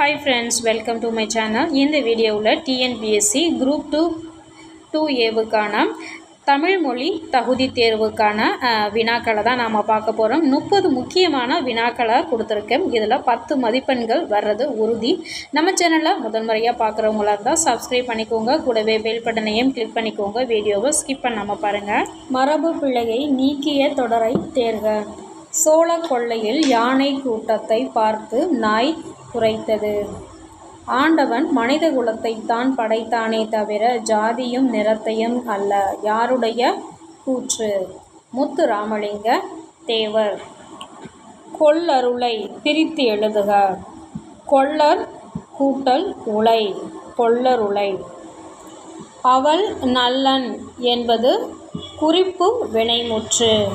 Hi friends welcome to my channel இந்த வீடியோவில் TNPSC group two two ஏவுக்கான தமிழ் மொழி தகுதி தேர்வுக்கான வினாக்களை தான் நாம் பார்க்க போகிறோம் முப்பது முக்கியமான வினாக்களை கொடுத்துருக்கேன். இதில் பத்து மதிப்பெண்கள் வர்றது உறுதி. நம்ம சேனலில் முதல் முறையாக பார்க்குறவங்களா இருந்தால் சப்ஸ்கிரைப் பண்ணிக்கோங்க. கூடவே பெல் பட்டனையும் கிளிக் பண்ணிக்கோங்க. வீடியோவை ஸ்கிப் பண்ணாமல் பாருங்கள் மரபு பிள்ளையை நீக்கிய தொடரை தேர்க. சோழ கொள்ளையில் யானை கூட்டத்தை பார்த்து நாய் குறைத்தது. ஆண்டவன் மனித குலத்தை தான் படைத்தானே தவிர ஜாதியும் நிறத்தையும் அல்ல. யாருடைய கூற்று? முத்து ராமலிங்க தேவர். கொள்ளருளை பிரித்து எழுதுக. கொள்ளர் கூட்டல் உலை கொள்ளருளை. அவள் நல்லன் என்பது குறிப்பு வினைமுற்று.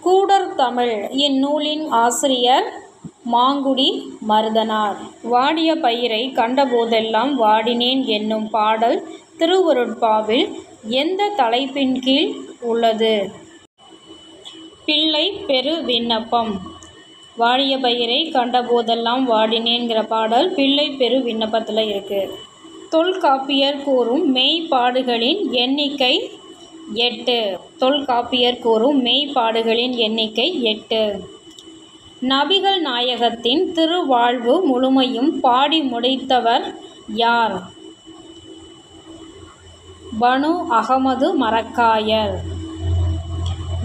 கூடர் தமிழ் இந்நூலின் ஆசிரியர் மாங்குடி மருதனார். வாடிய பயிரை கண்டபோதெல்லாம் வாடினேன் என்னும் பாடல் திருவருட்பாவில் எந்த தலைப்பின் கீழ் உள்ளது? பிள்ளை பெரு விண்ணப்பம். வாடிய பயிரை கண்டபோதெல்லாம் வாடினேங்கிற பாடல் பிள்ளை பெரு விண்ணப்பத்தில் இருக்குது தொல்காப்பியர் கூறும் மெய்ப்பாடுகளின் எண்ணிக்கை எட்டு. தொல்காப்பியர் கூறும் மெய்ப்பாடுகளின் எண்ணிக்கை எட்டு. நபிகள் நாயகத்தின் திருவாழ்வு முழுமையும் பாடி முடித்தவர் யார்? பனு அகமது மரக்காயர்.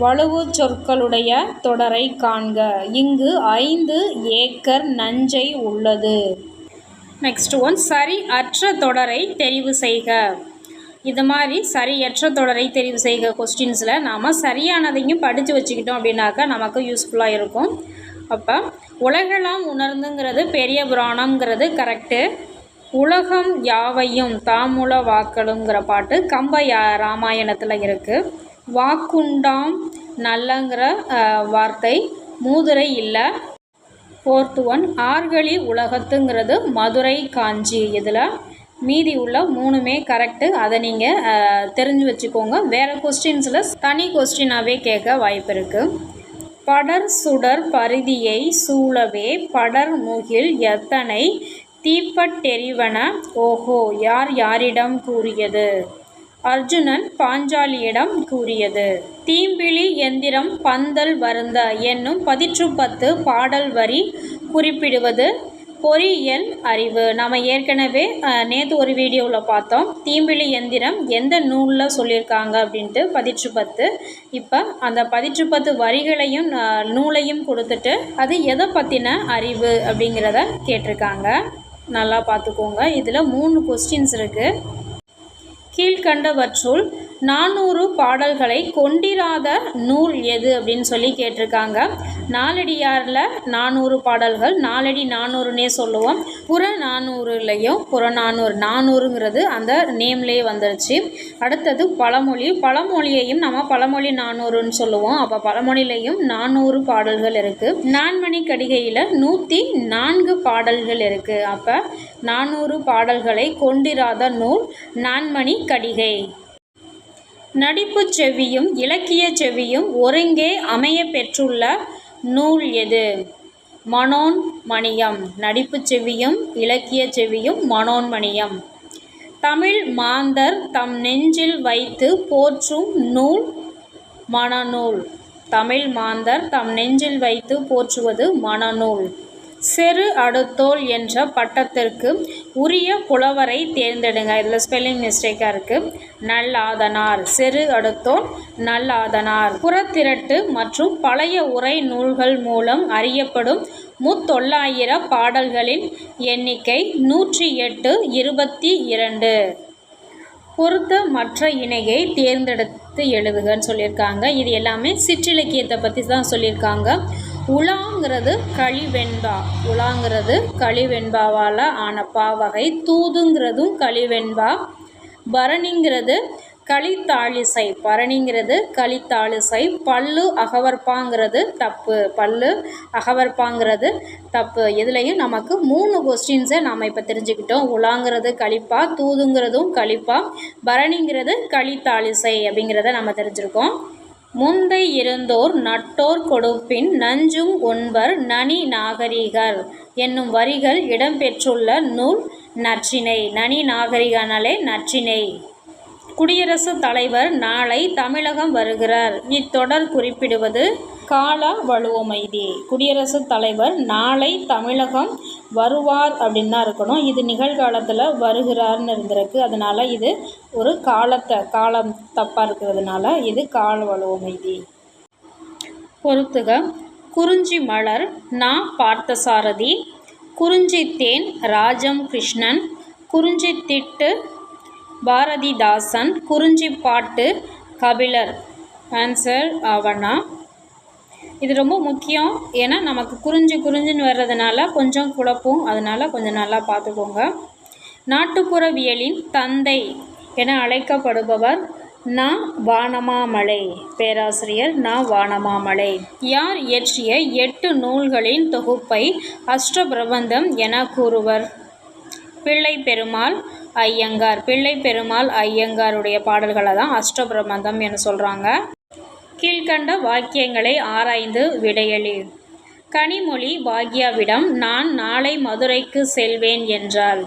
வலுவு சொற்களுடைய தொடரை காண்க. இங்கு ஐந்து ஏக்கர் நஞ்சை உள்ளது. நெக்ஸ்ட் ஒன் சரி அற்ற தொடரை தெரிவு செய்க. இது மாதிரி சரியற்ற தொடரை தெரிவு செய்க. கொஸ்டின்ஸில் நாம் சரியானதையும் படித்து வச்சுக்கிட்டோம் அப்படின்னாக்கா நமக்கு யூஸ்ஃபுல்லாக இருக்கும். அப்போ உலகெல்லாம் உணர்ந்துங்கிறது பெரிய புராணம்ங்கிறது கரெக்டு உலகம் யாவையும் தாமுல வாக்களுங்கிற பாட்டு கம்ப யா ராமாயணத்தில் இருக்குது வாக்குண்டாம் நல்லங்கிற வார்த்தை மூதுரை இல்லை. ஃபோர்த்து ஒன் ஆர்கழி உலகத்துங்கிறது மதுரை காஞ்சி இதில். மீதி உள்ள மூணுமே கரெக்டு அதை நீங்கள் தெரிஞ்சு வச்சுக்கோங்க. வேறு கொஸ்டின்ஸில் தனி கொஸ்டினாகவே கேட்க வாய்ப்பு இருக்குது படர் சுடர் பரிதியை சூழவே படர் முகில் எத்தனை தீப்பட்டெறிவன ஓஹோ யார் யாரிடம் கூறியது? அர்ஜுனன் பாஞ்சாலியிடம் கூறியது தீம்பிழி எந்திரம் பந்தல் வருந்த என்னும் பதிற்றுப்பத்து பாடல் வரி குறிப்பிடுவது பொறியியல் அறிவு. நம்ம ஏற்கனவே நேற்று ஒரு வீடியோவில் பார்த்தோம். தீம்பிழி எந்திரம் எந்த நூலில் சொல்லியிருக்காங்க அப்படின்ட்டு பதிற்றுப்பத்து. இப்போ அந்த பதிற்றுப்பத்து வரிகளையும் நூலையும் கொடுத்துட்டு அது எதை பற்றின அறிவு அப்படிங்கிறத கேட்டிருக்காங்க. நல்லா பார்த்துக்கோங்க. இதில் மூணு கொஸ்டின்ஸ் இருக்குது கீழ்கண்டவற்றுள் நானூறு பாடல்களை கொண்டிராத நூல் எது அப்படின்னு சொல்லி கேட்டிருக்காங்க. நாலடியாரில் நானூறு பாடல்கள் நாலடி நானூறுனே சொல்லுவோம். புற நானூறுலையும் புற நானூறு நானூறுங்கிறது அந்த நேம்லேயே வந்துருச்சு. அடுத்தது பழமொழி பழமொழியையும் நம்ம பழமொழி நானூறுன்னு சொல்லுவோம். அப்போ பழமொழியிலையும் நானூறு பாடல்கள் இருக்குது நான்மணி கடிகையில் நூற்றி நான்கு பாடல்கள் இருக்குது அப்போ நானூறு பாடல்களை கொண்டிராத நூல் நான்மணி கடிகை. நடிப்புச் செவியும் இலக்கிய செவியும் ஒருங்கே அமைய பெற்றுள்ள நூல் எது? மனோன் மணியம். நடிப்புச் செவியும் இலக்கிய செவியும் மனோன்மணியம் தமிழ் மாந்தர் தம் நெஞ்சில் வைத்து போற்றும் நூல் மனநூல். தமிழ் மாந்தர் தம் நெஞ்சில் வைத்து போற்றுவது மனநூல். செரு அடுத்தோல் என்ற பட்டத்திற்கு உரிய புலவரை தேர்ந்தெடுங்க. இதில் ஸ்பெல்லிங் மிஸ்டேக்காக இருக்குது நல்லாதனார். செரு அடுத்தோல் நல்லாதனார். புறத்திரட்டு மற்றும் பழைய உரை நூல்கள் மூலம் அறியப்படும் முத்தொள்ளாயிர பாடல்களின் எண்ணிக்கை நூற்றி எட்டு இருபத்தி இரண்டு. பொருத்த மற்ற இணையை தேர்ந்தெடுத்து எழுதுகன்னு சொல்லியிருக்காங்க. இது எல்லாமே சிற்றிலக்கியத்தை பற்றி தான் சொல்லியிருக்காங்க. உலாங்கிறது களிவெண்பா உலாங்கிறது களிவெண்பாவால் ஆன பாவகை. தூதுங்கிறதும் களிவெண்பா பரணிங்கிறது களித்தாளிசை பரணிங்கிறது களித்தாளிசை பல்லு அகவர்பாங்கிறது தப்பு. பல்லு அகவர்பாங்கிறது தப்பு. இதுலேயும் நமக்கு மூணு கொஸ்டின்ஸை நாம் இப்போ தெரிஞ்சுக்கிட்டோம். உலாங்கிறது களிப்பா தூதுங்கிறதும் களிப்பா பரணிங்கிறது களித்தாளிசை அப்படிங்கிறத நம்ம தெரிஞ்சுருக்கோம். முந்தை இருந்தோர் நட்டோர் கொடுப்பின் நஞ்சும் உண்பர் நனி நாகரிகர் என்னும் வரிகள் இடம்பெற்றுள்ள நூல் நற்றினை. நனி நாகரிகனாலே நற்றினை. குடியரசுத் தலைவர் நாளை தமிழகம் வருகிறார். இத்தொடர் குறிப்பிடுவது கால வலுவமைதி. குடியரசுத் தலைவர் நாளை தமிழகம் வருவார் அப்படின்னா இருக்கணும். இது நிகழ்காலத்தில் வருகிறார்னு இருந்திருக்கு. அதனால் இது ஒரு காலத்தை காலம் தப்பாக இருக்கிறதுனால இது கால வலுவமைதி பொறுத்துக. குறிஞ்சி மலர் நா பார்த்தசாரதி. குறிஞ்சி தேன் ராஜம் கிருஷ்ணன். குறிஞ்சி திட்டு பாரதிதாசன். குறிஞ்சி பாட்டு கபிலர். ஆன்சர் ஆவணா. இது ரொம்ப முக்கியம். ஏன்னா நமக்கு குறிஞ்சு குறிஞ்சின்னு வர்றதுனால கொஞ்சம் குழப்பும். அதனால் கொஞ்சம் நல்லா பார்த்துக்கோங்க. நாட்டுப்புறவியலின் தந்தை என அழைக்கப்படுபவர் நா. வானமாமலை. பேராசிரியர் நா. வானமாமலை. யார் இயற்றிய எட்டு நூல்களின் தொகுப்பை அஷ்டபிரபந்தம் என கூறுவர்? பிள்ளை பெருமாள் ஐயங்கார். பிள்ளை பெருமாள் ஐயங்காருடைய பாடல்களை தான் அஷ்டபிரபந்தம் என சொல்கிறாங்க கீழ்கண்ட வாக்கியங்களை ஆராய்ந்து விடையளி கனிமொழி பாக்யாவிடம் நான் நாளை மதுரைக்கு செல்வேன் என்றாள்.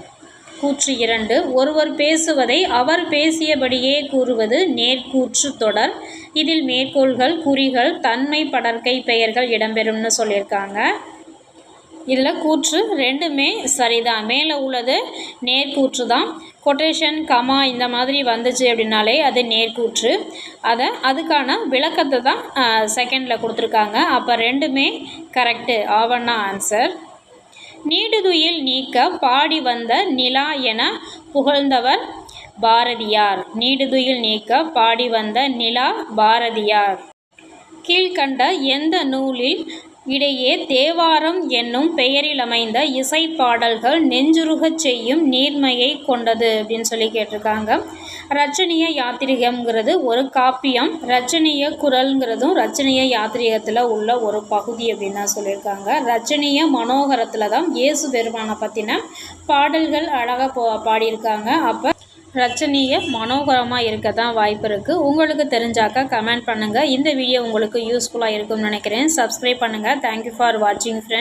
கூற்று இரண்டு ஒருவர் பேசுவதை அவர் பேசியபடியே கூறுவது நேர்கூற்று தொடர். இதில் மேற்கோள்கள் குறிகள் தன்மை படற்கை பெயர்கள் இடம்பெறும்னு சொல்லியிருக்காங்க. இதில் கூற்று ரெண்டுமே சரிதான். மேலே உள்ளது நேர்கூற்று தான். கொட்டேஷன் கமா இந்த மாதிரி வந்துச்சு அப்படின்னாலே அது நேர்கூற்று. அதை அதுக்கான விளக்கத்தை தான் செகண்டில் கொடுத்துருக்காங்க. அப்போ ரெண்டுமே கரெக்டு ஆவண்ணா ஆன்சர் நீடுதுயில் நீக்க பாடி வந்த நிலா என புகழ்ந்தவர் பாரதியார். நீடுதுயில் நீக்க பாடி வந்த நிலா பாரதியார். கீழ்கண்ட எந்த நூலில் இடையே தேவாரம் என்னும் பெயரில் அமைந்த இசைப்பாடல்கள் நெஞ்சுருகச் செய்யும் நீர்மையை கொண்டது அப்படின்னு சொல்லி கேட்டிருக்காங்க. ரச்சனிய யாத்திரிகம்ங்கிறது ஒரு காப்பியம் ரச்சனிய குரல்ங்கிறதும் ரச்சனிய யாத்திரிகத்தில் உள்ள ஒரு பகுதி அப்படின்னு தான் சொல்லியிருக்காங்க. ரச்சனிய மனோகரத்தில் தான் இயேசு பெருமானை பற்றின பாடல்கள் அழகாக போ பாடியிருக்காங்க. அப்போ ரச்சனிய மனோகரமாக இருக்க தான் வாய்ப்பு இருக்குது உங்களுக்கு தெரிஞ்சாக்கா கமெண்ட் பண்ணுங்கள் இந்த வீடியோ உங்களுக்கு யூஸ்ஃபுல்லாக இருக்கும்னு நினைக்கிறேன். சப்ஸ்கிரைப் பண்ணுங்கள் தேங்க்யூ ஃபார் வாட்சிங் ஃப்ரெண்ட்